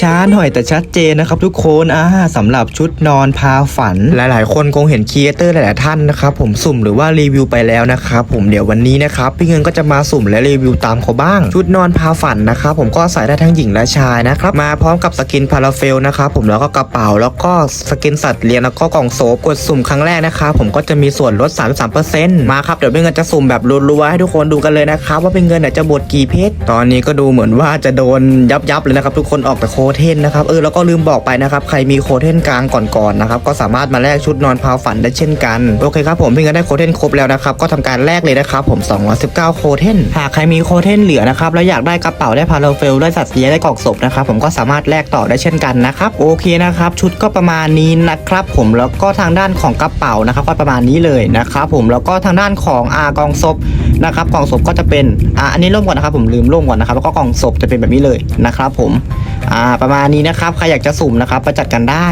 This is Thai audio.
ช้าหน่อยแต่ชัดเจนนะครับทุกคนอ่าสำหรับชุดนอนพาฝัน หลาย ๆ คนคงเห็นครีเอเตอร์หลาย ๆ ท่านนะครับผมสุ่มหรือว่ารีวิวไปแล้วนะครับผมเดี๋ยววันนี้นะครับพี่เงินก็จะมาสุ่มและรีวิวตามเขาบ้าง ชุดนอนพาฝันนะครับผมก็ใส่ได้ทั้งหญิงและชายนะครับมาพร้อมกับสกินพาราเฟลนะครับผมแล้วก็กระเป๋าแล้วก็สกินสัตว์เลี้ยงแล้วก็กล่องโซฟกดสุ่มครั้งแรกนะครับผมก็จะมีส่วนลด 33%มาครับเดี๋ยวพี่เงินจะสุ่มแบบรัวๆให้ทุกคนดูกันเลยนะครับว่าพี่เงินจะบดกี่เพชรตอนนี้ก็ดูเหมือนว่าจะโดนยับๆเลยนะครับทุกคนออกแต่โคเทนนะครับเออแล้วก็ลืมบอกไปนะครับใครมีโคเทนกลางก่อนๆนะครับก็สามารถมาแลกชุดนอนพาวฝันได้เช่นกันโอเคครับผมเพี่งได้โคเทนครบแล้วนะครับก็ทำการแลกเลยนะครับผม 219 โคเทนหากใครมีโคเทนเหลือนะครับแล้วอยากได้กระเป๋าได้พาราเฟลได้สัตว์เลี้ยงได้กล่องศพนะครับผมก็สามารถแลกต่อได้เช่นกันนะครับโอเคนะครับชุดก็ประมาณนี้นะครับผมแล้วก็ทางด้านของกระเป๋านะครับก็ประมาณนี้เลยนะครับผมแล้วก็ทางด้านของอากองศพ นะครับกล่องศพก็จะเป็นอ่าอันนี้ร่มก่อนนะครับผมลืมร่มก่อนนะครับแล้วก็กล่องศพจะเป็นแบบนี้เลยนะครับผมอ่าประมาณนี้นะครับใครอยากจะสุ่มนะครับประจัดกันได้